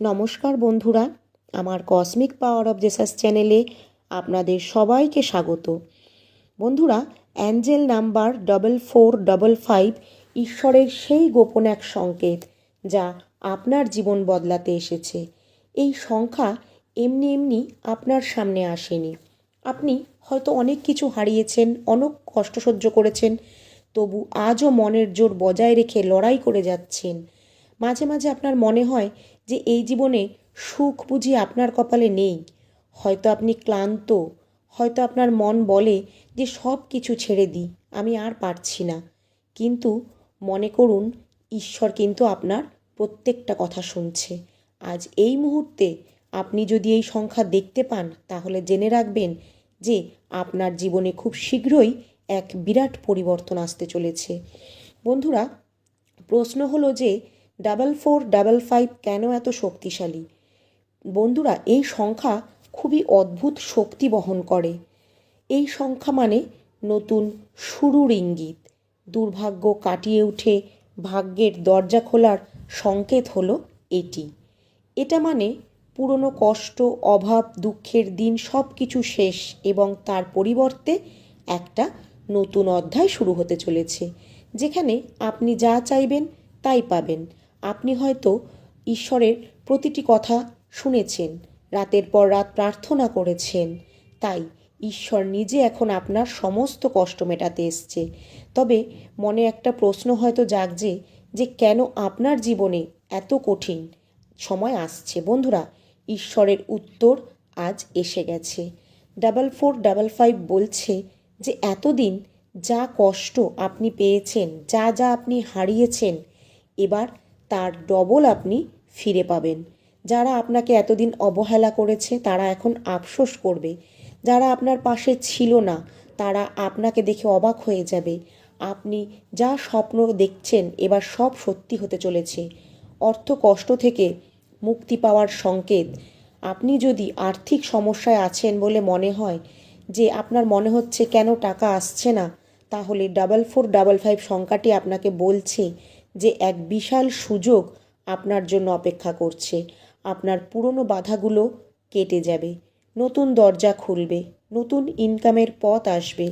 নমস্কার বন্ধুরা, আমার কসমিক পাওয়ার অফ জেসাস চ্যানেলে আপনাদের সবাইকে স্বাগত। বন্ধুরা angel number double four double five ঈশ্বরের সেই গোপন এক সংকেত যা আপনার জীবন বদলাতে এসেছে। এই সংখ্যা এমনি এমনি আপনার সামনে আসেনি। আপনি হয়তো অনেক কিছু হারিয়েছেন, অনেক কষ্ট সহ্য করেছেন, তবু আজও মনের জোর বজায় রেখে লড়াই করে যাচ্ছেন। মাঝে মাঝে আপনার মনে হয় যে এই জীবনে সুখ বুঝি আপনার কপালে নেই। হয়তো আপনি ক্লান্ত, হয়তো আপনার মন বলে যে সব কিছু ছেড়ে দিই, আমি আর পারছি না। কিন্তু মনে করুন, ঈশ্বর কিন্তু আপনার প্রত্যেকটা কথা শুনছে। আজ এই মুহূর্তে আপনি যদি এই সংখ্যা দেখতে পান, তাহলে জেনে রাখবেন যে আপনার জীবনে খুব শীঘ্রই এক বিরাট পরিবর্তন আসতে চলেছে। বন্ধুরা, প্রশ্ন হলো যে ডাবল ফোর ডাবল ফাইভ কেন এত শক্তিশালী? বন্ধুরা, এই সংখ্যা খুবই অদ্ভুত শক্তি বহন করে। এই সংখ্যা মানে নতুন শুরুর ইঙ্গিত। দুর্ভাগ্য কাটিয়ে উঠে ভাগ্যের দরজা খোলার সংকেত হলো এটি। এটা মানে পুরনো কষ্ট, অভাব, দুঃখের দিন সব কিছু শেষ এবং তার পরিবর্তে একটা নতুন অধ্যায় শুরু হতে চলেছে, যেখানে আপনি যা চাইবেন তাই পাবেন। আপনি হয়তো ঈশ্বরের প্রতিটি কথা শুনেছেন, রাতের পর রাত প্রার্থনা করেছেন। তাই ঈশ্বর নিজে এখন আপনার সমস্ত কষ্ট মেটাতে এসছে। তবে মনে একটা প্রশ্ন হয়তো জাগছে যে কেন আপনার জীবনে এত কঠিন সময় আসছে? বন্ধুরা, ঈশ্বরের উত্তর আজ এসে গেছে। ডাবল ফোর ডাবল ফাইভ বলছে যে এতদিন যা কষ্ট আপনি পেয়েছেন, যা যা আপনি হারিয়েছেন, এবার তার ডবল আপনি ফিরে পাবেন। যারা আপনাকে এতদিন অবহেলা করেছে, তারা এখন আফসোস করবে। যারা আপনার পাশে ছিল না, তারা আপনাকে দেখে অবাক হয়ে যাবে। আপনি যা স্বপ্ন দেখছেন, এবার সব সত্যি হতে চলেছে। অর্থ কষ্ট থেকে মুক্তি পাওয়ার সংকেত। আপনি যদি আর্থিক সমস্যায় আছেন বলে মনে হয় যে আপনার মনে হচ্ছে কেন টাকা আসছে না, তাহলে ডাবল ফোর ডাবল ফাইভ সংখ্যাটি আপনাকে বলছে যে এক বিশাল সুযোগ আপনার জন্য অপেক্ষা করছে। আপনার পুরনো বাধাগুলো কেটে যাবে, নতুন দরজা খুলবে, নতুন ইনকামের পথ আসবে।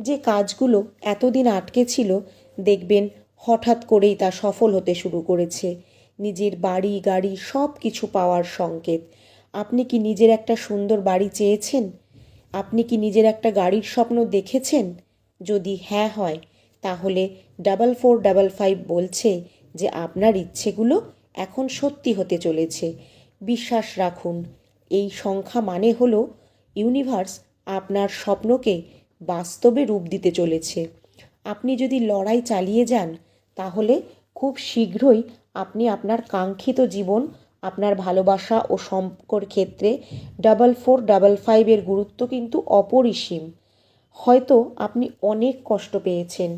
যে কাজগুলো এতদিন আটকে ছিল, দেখবেন হঠাৎ করেই তা সফল হতে শুরু করেছে। নিজের বাড়ি, গাড়ি সব কিছু পাওয়ার সংকেত। আপনি কি নিজের একটা সুন্দর বাড়ি চেয়েছেন? আপনি কি নিজের একটা গাড়ির স্বপ্ন দেখেছেন? যদি হ্যাঁ হয় তাহলে ডাবল ফোর ডাবল ফাইভ বলছে যে আপনার ইচ্ছেগুলো এখন সত্যি হতে চলেছে। বিশ্বাস রাখুন, এই সংখ্যা মানে হলো ইউনিভার্স আপনার স্বপ্নকে বাস্তবে রূপ দিতে চলেছে। আপনি যদি লড়াই চালিয়ে যান, তাহলে খুব শীঘ্রই আপনি আপনার কাঙ্ক্ষিত জীবন, আপনার ভালোবাসা ও সম্পর্ক ক্ষেত্রে ডাবল ফোর ডাবল ফাইভের গুরুত্ব কিন্তু অপরিসীম। হয়তো আপনি অনেক কষ্ট পেয়েছেন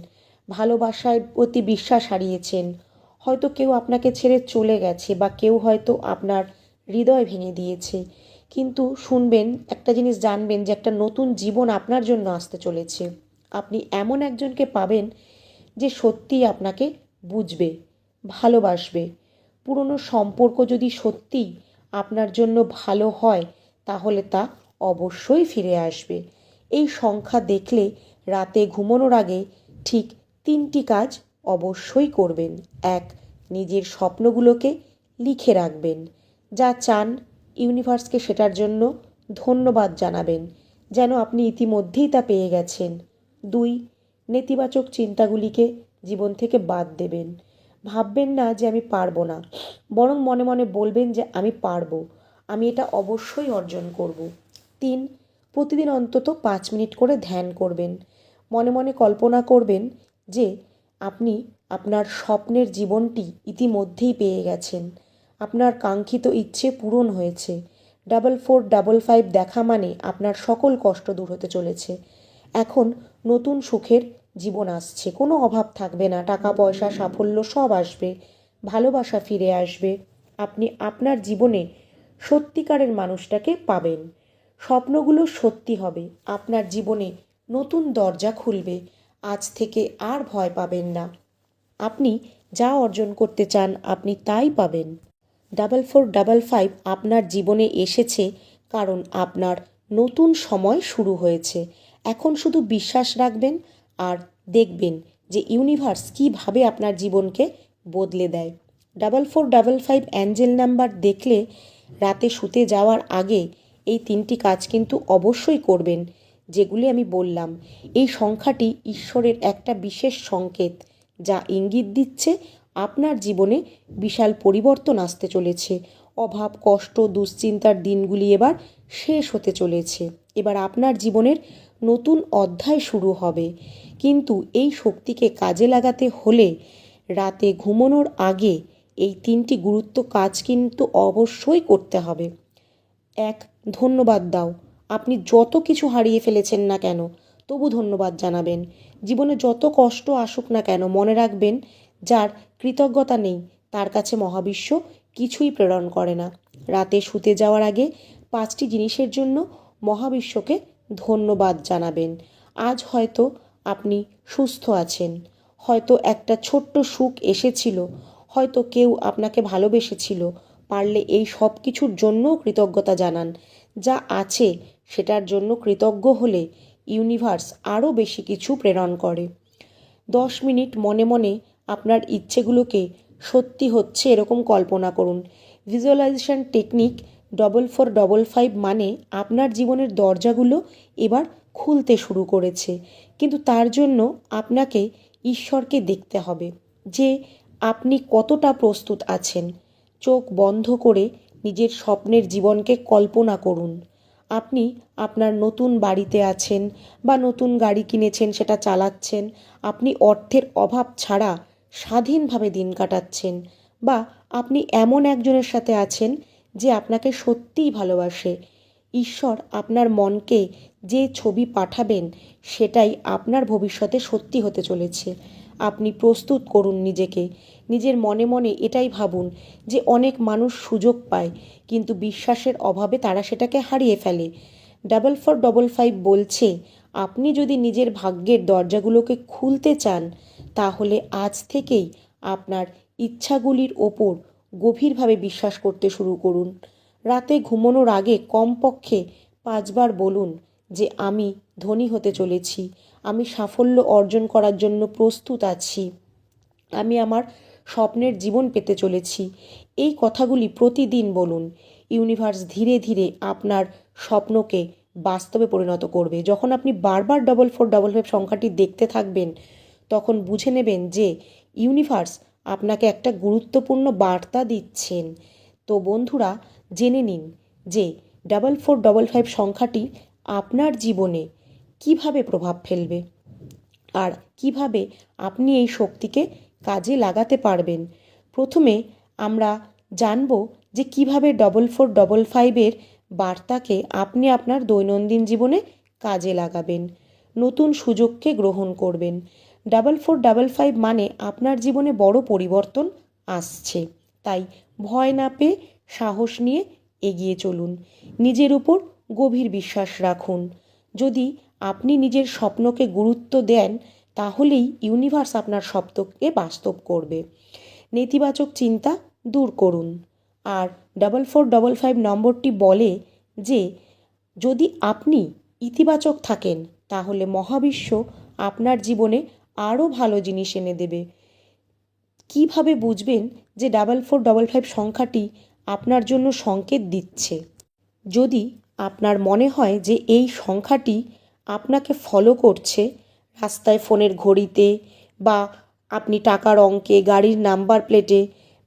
ভালোবাসায় প্রতি বিশ্বাস হারিয়েছেন। হয়তো কেউ আপনাকে ছেড়ে চলে গেছে বা কেউ হয়তো আপনার হৃদয় ভেঙে দিয়েছে। কিন্তু শুনবেন, একটা জিনিস জানবেন যে একটা নতুন জীবন আপনার জন্য আসতে চলেছে। আপনি এমন একজনকে পাবেন যে সত্যিই আপনাকে বুঝবে, ভালোবাসবে। পুরনো সম্পর্ক যদি সত্যি আপনার জন্য ভালো হয়, তাহলে তা অবশ্যই ফিরে আসবে। এই সংখ্যা দেখলে রাতে ঘুমানোর আগে ঠিক তিনটি কাজ অবশ্যই করবেন। এক, নিজের স্বপ্নগুলোকে লিখে রাখবেন, যা চান ইউনিভার্সকে সেটার জন্য ধন্যবাদ জানাবেন, যেন আপনি ইতিমধ্যেই তা পেয়ে গেছেন। দুই, নেতিবাচক চিন্তাগুলিকে জীবন থেকে বাদ দেবেন। ভাববেন না যে আমি পারব না, বরং মনে মনে বলবেন যে আমি পারব, আমি এটা অবশ্যই অর্জন করব। তিন, প্রতিদিন অন্তত পাঁচ মিনিট করে ধ্যান করবেন, মনে মনে কল্পনা করবেন যে আপনি আপনার স্বপ্নের জীবনটি ইতিমধ্যেই পেয়ে গেছেন। আপনার কাঙ্ক্ষিত ইচ্ছে পূরণ হয়েছে। ডাবল ফোর ডাবল ফাইভ দেখা মানে আপনার সকল কষ্ট দূর হতে চলেছে। এখন নতুন সুখের জীবন আসছে। কোনো অভাব থাকবে না। টাকা, পয়সা, সাফল্য সব আসবে। ভালোবাসা ফিরে আসবে। আপনি আপনার জীবনে সত্যিকারের মানুষটাকে পাবেন। স্বপ্নগুলো সত্যি হবে। আপনার জীবনে নতুন দরজা খুলবে। আজ থেকে আর ভয় পাবেন না। আপনি যা অর্জন করতে চান আপনি তাই পাবেন। ডাবল ফোর ডাবল ফাইভ আপনার জীবনে এসেছে কারণ আপনার নতুন সময় শুরু হয়েছে। এখন শুধু বিশ্বাস রাখবেন আর দেখবেন যে ইউনিভার্স কীভাবে আপনার জীবনকে বদলে দেয়। Double four double five angel number দেখলে রাতে শুতে যাওয়ার আগে এই তিনটি কাজ কিন্তু অবশ্যই করবেন। যেগুলি আমি বললাম, এই সংখ্যাটি ঈশ্বরের একটা বিশেষ সংকেত, যা ইঙ্গিত দিচ্ছে আপনার জীবনে বিশাল পরিবর্তন আসতে চলেছে। অভাব, কষ্ট, দুশ্চিন্তার দিনগুলি এবার শেষ হতে চলেছে। এবার আপনার জীবনের নতুন অধ্যায় শুরু হবে। কিন্তু এই শক্তিকে কাজে লাগাতে হলে রাতে ঘুমানোর আগে এই তিনটি গুরুত্ব কাজ কিন্তু অবশ্যই করতে হবে। এক, ধন্যবাদ দাও। আপনি যত কিছু হারিয়ে ফেলেছেন না কেন, তবু ধন্যবাদ জানাবেন। জীবনে যত কষ্ট আসুক না কেন, মনে রাখবেন, যার কৃতজ্ঞতা নেই, তার কাছে মহাবিশ্ব কিছুই প্রেরণ করে না। রাতে শুতে যাওয়ার আগে পাঁচটি জিনিসের জন্য মহাবিশ্বকে ধন্যবাদ জানাবেন। আজ হয়তো আপনি সুস্থ আছেন। হয়তো একটা ছোট্ট সুখ এসেছিল। হয়তো কেউ আপনাকে ভালোবেসেছিল। পারলে এই সব কিছুর জন্যও কৃতজ্ঞতা জানান। যা আছে সেটার জন্য কৃতজ্ঞ হলে ইউনিভার্স আরও বেশি কিছু প্রেরণ করে। দশ মিনিট মনে মনে আপনার ইচ্ছেগুলোকে সত্যি হচ্ছে এরকম কল্পনা করুন। Visualisation technique double four double five মানে আপনার জীবনের দরজাগুলো এবার খুলতে শুরু করেছে। কিন্তু তার জন্য আপনাকে ঈশ্বরকে দেখতে হবে যে আপনি কতটা প্রস্তুত আছেন। চোখ বন্ধ করে নিজের স্বপ্নের জীবনকে কল্পনা করুন। আপনি আপনার নতুন বাড়িতে আছেন বা নতুন গাড়ি কিনেছেন, সেটা চালাচ্ছেন, আপনি অর্থের অভাব ছাড়া স্বাধীনভাবে দিন কাটাচ্ছেন বা আপনি এমন একজনের সাথে আছেন যে আপনাকে সত্যিই ভালোবাসে, ঈশ্বর আপনার মনকে যে ছবি পাঠাবেন, সেটাই আপনার ভবিষ্যতে সত্যি হতে চলেছে। আপনি প্রস্তুত করুন নিজেকে। নিজের মনে মনে এটাই ভাবুন যে অনেক মানুষ সুযোগ পায়, কিন্তু বিশ্বাসের অভাবে তারা সেটাকে হারিয়ে ফেলে। ডাবল ফোর ডবল ফাইভ বলছে, আপনি যদি নিজের ভাগ্যের দরজাগুলোকে খুলতে চান, তাহলে আজ থেকেই আপনার ইচ্ছাগুলির ওপর গভীরভাবে বিশ্বাস করতে শুরু করুন। রাতে ঘুমানোর আগে কমপক্ষে পাঁচবার বলুন যে, আমি ধনী হতে চলেছি। আমি সাফল্য অর্জন করার জন্য প্রস্তুত আছি। আমি আমার স্বপ্নের জীবন পেতে চলেছি। এই কথাগুলি প্রতিদিন বলুন। ইউনিভার্স ধীরে ধীরে আপনার স্বপ্নকে বাস্তবে পরিণত করবে। যখন আপনি বারবার ডবল ফোর ডবল ফাইভ সংখ্যাটি দেখতে থাকবেন, তখন বুঝে নেবেন যে ইউনিভার্স আপনাকে একটা গুরুত্বপূর্ণ বার্তা দিচ্ছেন। তো বন্ধুরা, জেনে নিন যে ডাবল ফোর ডবল ফাইভ সংখ্যাটি আপনার জীবনে কীভাবে প্রভাব ফেলবে? আর কীভাবে আপনি এই শক্তিকে কাজে লাগাতে পারবেন? প্রথমে আমরা জানব যে কীভাবে ডবল ফোর ডবল ফাইভের বার্তাকে আপনি আপনার দৈনন্দিন জীবনে কাজে লাগাবেন, নতুন সুযোগকে গ্রহণ করবেন। ডাবল ফোর ডাবল ফাইভ মানে আপনার জীবনে বড় পরিবর্তন আসছে, তাই ভয় না পেয়ে সাহস নিয়ে এগিয়ে চলুন। নিজের উপর গভীর বিশ্বাস রাখুন। যদি আপনি নিজের স্বপ্নকে গুরুত্ব দেন, তাহলেই ইউনিভার্স আপনার স্বপ্নকে বাস্তব করবে। নেতিবাচক চিন্তা দূর করুন। আর ডাবল ফোর ডবল ফাইভ নম্বরটি বলে যে, যদি আপনি ইতিবাচক থাকেন, তাহলে মহাবিশ্ব আপনার জীবনে আরও ভালো জিনিস এনে দেবে। কীভাবে বুঝবেন যে ডাবল ফোর ডবল ফাইভ সংখ্যাটি আপনার জন্য সংকেত দিচ্ছে? যদি আপনার মনে হয় যে এই সংখ্যাটি আপনাকে ফলো করছে, রাস্তায় ফোনের ঘড়িতে বা আপনি টাকার অঙ্কে গাড়ির নাম্বার প্লেটে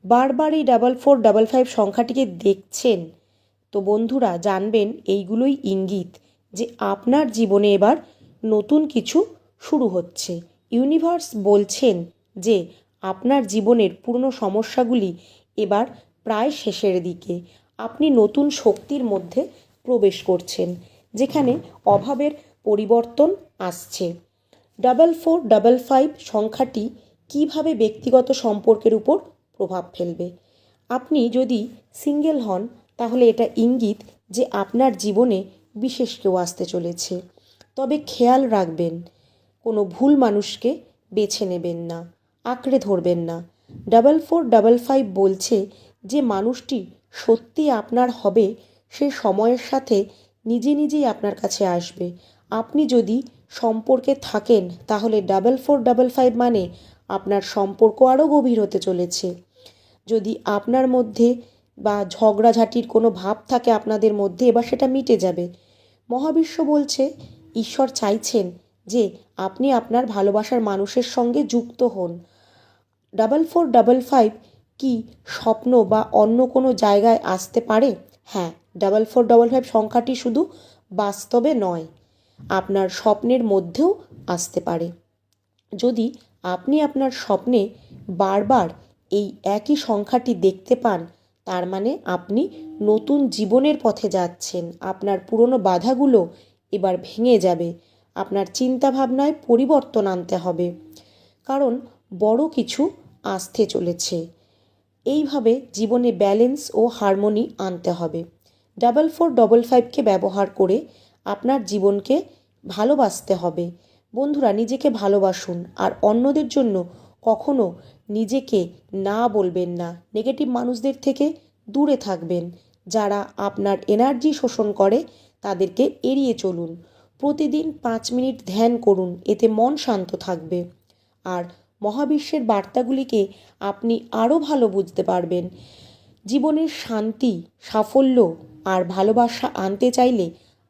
বারবার এই ডাবল ফোর ডাবল ফাইভ সংখ্যাটিকে দেখছেন। তো বন্ধুরা, জানবেন এইগুলোই ইঙ্গিত যে আপনার জীবনে এবার নতুন কিছু শুরু হচ্ছে। ইউনিভার্স বলছেন যে আপনার জীবনের পুরনো সমস্যাগুলি এবার প্রায় শেষের দিকে। আপনি নতুন শক্তির মধ্যে প্রবেশ করছেন, যেখানে অভাবের পরিবর্তন আসছে। ডাবল ফোর ডাবল ফাইভ সংখ্যাটি কীভাবে ব্যক্তিগত সম্পর্কের উপর প্রভাব ফেলবে? আপনি যদি সিঙ্গেল হন, তাহলে এটা ইঙ্গিত যে আপনার জীবনে বিশেষ কেউ আসতে চলেছে। তবে খেয়াল রাখবেন, কোনো ভুল মানুষকে বেছে নেবেন না, আঁকড়ে ধরবেন না। ডাবল ফোর ডাবল ফাইভ বলছে যে মানুষটি সত্যি আপনার হবে, সে সময়ের সাথে নিজে নিজেই আপনার কাছে আসবে। আপনি যদি সম্পর্কে থাকেন, তাহলে ডাবল ফোর ডাবল ফাইভ মানে আপনার সম্পর্ক আরও গভীর হতে চলেছে। যদি আপনার মধ্যে বা ঝগড়াঝাটির কোনো ভাব থাকে আপনাদের মধ্যে, এবার সেটা মিটে যাবে। মহাবিশ্ব বলছে, ঈশ্বর চাইছেন যে আপনি আপনার ভালোবাসার মানুষের সঙ্গে যুক্ত হন। ডাবল ফোর ডাবল ফাইভ কি স্বপ্ন বা অন্য কোনো জায়গায় আসতে পারে? হ্যাঁ ডাবল ফোর ডাবল ফাইভ সংখ্যাটি শুধু বাস্তবে নয়। আপনার স্বপ্নের মধ্যেও আসতে পারে। যদি আপনি আপনার স্বপ্নে বারবার এই একই সংখ্যাটি দেখতে পান, তার মানে আপনি নতুন জীবনের পথে যাচ্ছেন, আপনার পুরনো বাধাগুলো এবার ভেঙে যাবে, আপনার চিন্তাভাবনায় পরিবর্তন আনতে হবে। কারণ বড় কিছু আসতে চলেছে। এইভাবে জীবনে ব্যালেন্স ও হারমোনি আনতে হবে। ডাবল ফোর ডবল ফাইভকে ব্যবহার করে আপনার জীবনকে ভালোবাসতে হবে। বন্ধুরা, নিজেকে ভালোবাসুন আর অন্যদের জন্য কখনো নিজেকে না বলবেন না। নেগেটিভ মানুষদের থেকে দূরে থাকবেন। যারা আপনার এনার্জি শোষণ করে, তাদেরকে এড়িয়ে চলুন। প্রতিদিন পাঁচ মিনিট ধ্যান করুন, এতে মন শান্ত থাকবে। আর মহাবিশ্বের বার্তাগুলিকে আপনি আরও ভালো বুঝতে পারবেন। জীবনের শান্তি, সাফল্য আর ভালোবাসা আনতে চাইলে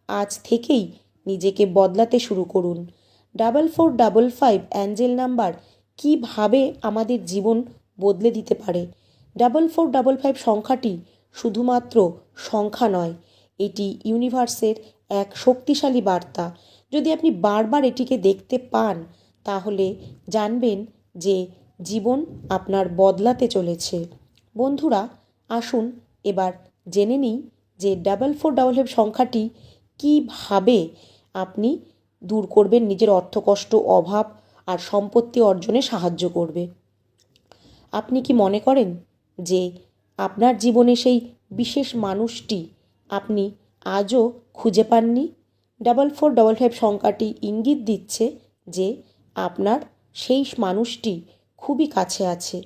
আজ থেকেই নিজেকে বদলাতে শুরু করুন। Double four double five angel number কীভাবে আমাদের জীবন বদলে দিতে পারে? ডাবল ফোর ডাবল ফাইভ সংখ্যাটি শুধুমাত্র সংখ্যা নয়, এটি ইউনিভার্সের এক শক্তিশালী বার্তা। যদি আপনি বারবার এটিকে দেখতে পান, তাহলে জানবেন যে জীবন আপনার বদলাতে চলেছে। বন্ধুরা, আসুন এবার জেনে নিই যে ডাবল ফোর ডাবল ফাইভ সংখ্যাটি কীভাবে আপনি দূর করবেন নিজের অর্থকষ্ট, অভাব আর সম্পত্তি অর্জনে সাহায্য করবে? আপনি কি মনে করেন যে আপনার জীবনে সেই বিশেষ মানুষটি আপনি আজও খুঁজে পাননি? ডাবল ফোর ডবল ফাইভ সংখ্যাটি ইঙ্গিত দিচ্ছে যে আপনার সেই মানুষটি খুবই কাছে আছে।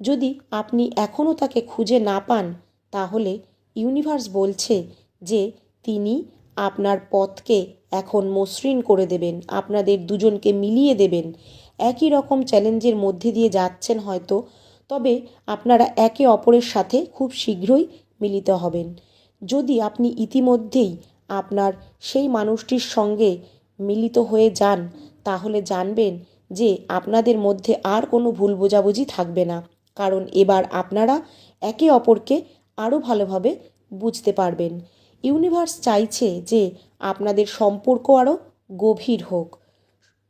যদি আপনি এখনও তাকে খুঁজে না পান, তাহলে ইউনিভার্স বলছে যে তিনি আপনার পথকে এখন মসৃণ করে দেবেন, আপনাদের দুজনকে মিলিয়ে দেবেন। একই রকম চ্যালেঞ্জের মধ্যে দিয়ে যাচ্ছেন হয়তো, তবে আপনারা একে অপরের সাথে খুব শীঘ্রই মিলিত হবেন। যদি আপনি ইতিমধ্যেই আপনার সেই মানুষটির সঙ্গে মিলিত হয়ে যান, তাহলে জানবেন যে আপনাদের মধ্যে আর কোনো ভুল বোঝাবুঝি থাকবে না, কারণ এবার আপনারা একে অপরকে আরও ভালোভাবে বুঝতে পারবেন। ইউনিভার্স চাইছে যে আপনাদের সম্পর্ক আরও গভীর হোক।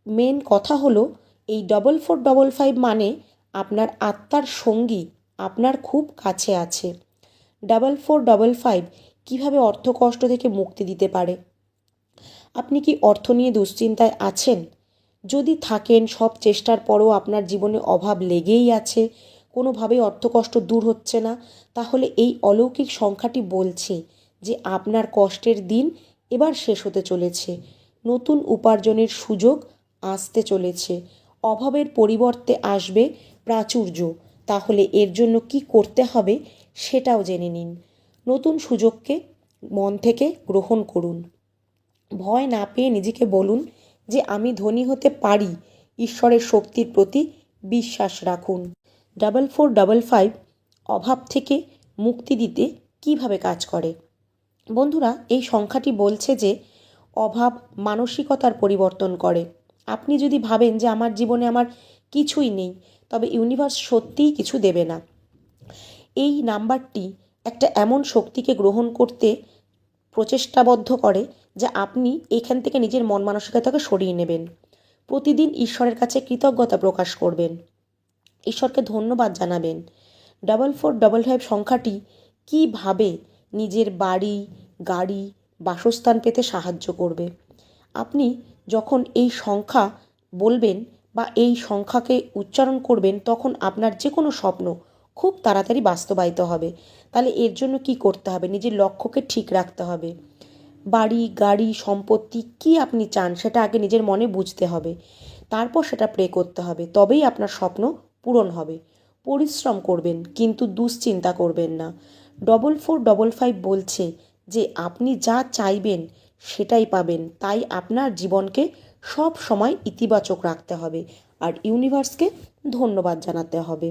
মেন কথা হলো, এই ডবল ফোর ডবল ফাইভ মানে আপনার আত্মার সঙ্গী আপনার খুব কাছে আছে। ডাবল ফোর ডবল ফাইভ কীভাবে অর্থকষ্ট থেকে মুক্তি দিতে পারে? আপনি কি অর্থ নিয়ে দুশ্চিন্তায় আছেন? যদি থাকেন, সব চেষ্টার পরও আপনার জীবনে অভাব লেগেই আছে, কোনোভাবেই অর্থকষ্ট দূর হচ্ছে না, তাহলে এই অলৌকিক সংখ্যাটি বলছে যে আপনার কষ্টের দিন এবার শেষ হতে চলেছে। নতুন উপার্জনের সুযোগ আসতে চলেছে। অভাবের পরিবর্তে আসবে প্রাচুর্য। তাহলে এর জন্য কি করতে হবে সেটাও জেনে নিন। নতুন সুযোগকে মন থেকে গ্রহণ করুন। ভয় না পেয়ে নিজেকে বলুন যে আমি ধনী হতে পারি। ঈশ্বরের শক্তির প্রতি বিশ্বাস রাখুন। ডাবল ফোর ডাবল ফাইভ অভাব থেকে মুক্তি দিতে কীভাবে কাজ করে? বন্ধুরা, এই সংখ্যাটি বলছে যে অভাব মানসিকতার পরিবর্তন করে। আপনি যদি ভাবেন যে আমার জীবনে আমার কিছুই নেই, তবে ইউনিভার্স সত্যিই কিছু দেবে না। এই নাম্বারটি একটা এমন শক্তিকে গ্রহণ করতে প্রচেষ্টাবদ্ধ করে যে আপনি এখান থেকে নিজের মন মানসিকতাকে সরিয়ে নেবেন। প্রতিদিন ঈশ্বরের কাছে কৃতজ্ঞতা প্রকাশ করবেন। ঈশ্বরকে ধন্যবাদ জানাবেন। ডাবল ফোর ডবল ফাইভ সংখ্যাটি কীভাবে নিজের বাড়ি, গাড়ি, বাসস্থান পেতে সাহায্য করবে। আপনি যখন এই সংখ্যা বলবেন বা এই সংখ্যাকে উচ্চারণ করবেন, তখন আপনার যে কোনো স্বপ্ন খুব তাড়াতাড়ি বাস্তবায়িত হবে। তাহলে এর জন্য কি করতে হবে? নিজের লক্ষ্যকে ঠিক রাখতে হবে। বাড়ি, গাড়ি, সম্পত্তি কি আপনি চান সেটা আগে নিজের মনে বুঝতে হবে। তারপর সেটা প্রে করতে হবে। তবেই আপনার স্বপ্ন পূরণ হবে। পরিশ্রম করবেন, কিন্তু দুশ্চিন্তা করবেন না। ডবল ফোর ডবল ফাইভ বলছে যে আপনি যা চাইবেন সেটাই পাবেন। তাই আপনার জীবনকে সব সময় ইতিবাচক রাখতে হবে আর ইউনিভার্সকে ধন্যবাদ জানাতে হবে।